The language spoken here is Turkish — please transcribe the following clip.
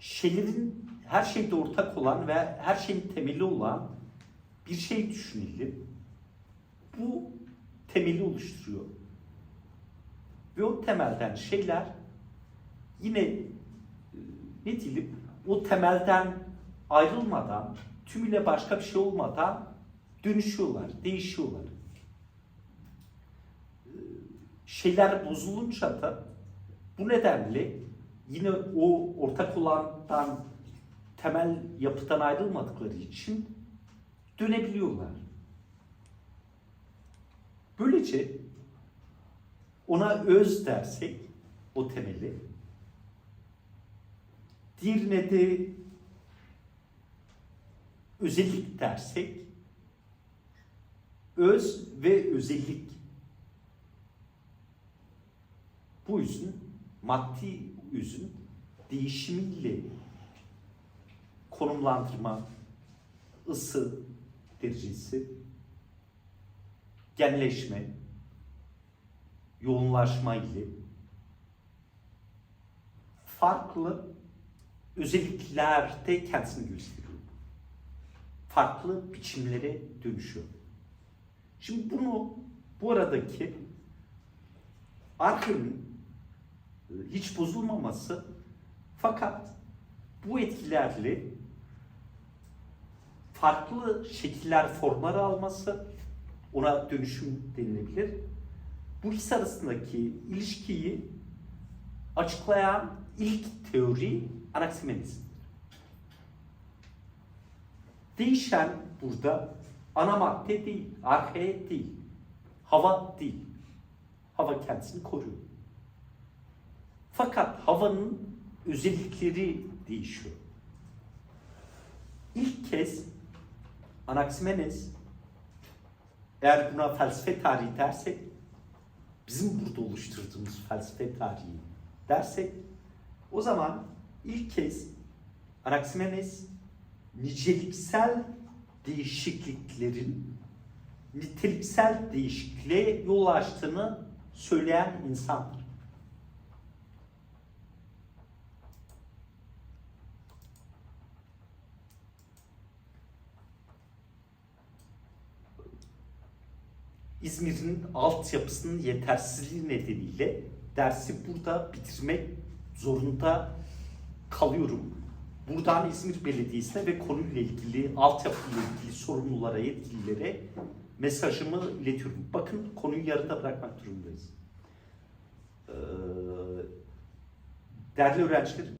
şeylerin her şeyde ortak olan ve her şeyin temeli olan bir şey düşünelim. Bu temeli oluşturuyor. Ve o temelden şeyler yine e, ne diyelim o temelden ayrılmadan tümüyle başka bir şey olmadan dönüşüyorlar, değişiyorlar. E, Şeyler bozulunca da bu nedenle yine o ortak olandan temel yapıdan ayrılmadıkları için dönebiliyorlar. Böylece ona öz dersek o temeli diğerine de özellik dersek öz ve özellik bu yüzün maddi yüzün değişimiyle konumlandırma, ısı derecesi, genleşme, yoğunlaşma ile farklı özelliklerde kendisini gösteriyor. Farklı biçimlere dönüşüyor. Şimdi bunu bu aradaki e, hiç bozulmaması fakat bu etkilerle farklı şekiller, formlar alması ona dönüşüm denilebilir. Bu ikisi arasındaki ilişkiyi açıklayan ilk teori Anaximenes'tir. Değişen burada ana madde değil, arke değil, hava değil. Hava kendisini koruyor. Fakat havanın özellikleri değişiyor. İlk kez Anaximenes eğer buna felsefe tarihi dersek bizim burada oluşturduğumuz felsefe tarihi dersek o zaman ilk kez Anaximenes niceliksel değişikliklerin niteliksel değişikliğe yol açtığını söyleyen insandır. İzmir'in altyapısının yetersizliği nedeniyle dersi burada bitirmek zorunda kalıyorum. Buradan İzmir Belediyesi'ne ve konuyla ilgili, altyapıyla ilgili sorumlulara, yetkililere mesajımı iletiyorum. Bakın konuyu yarıda bırakmak durumundayız. Ee, değerli öğrencilerim,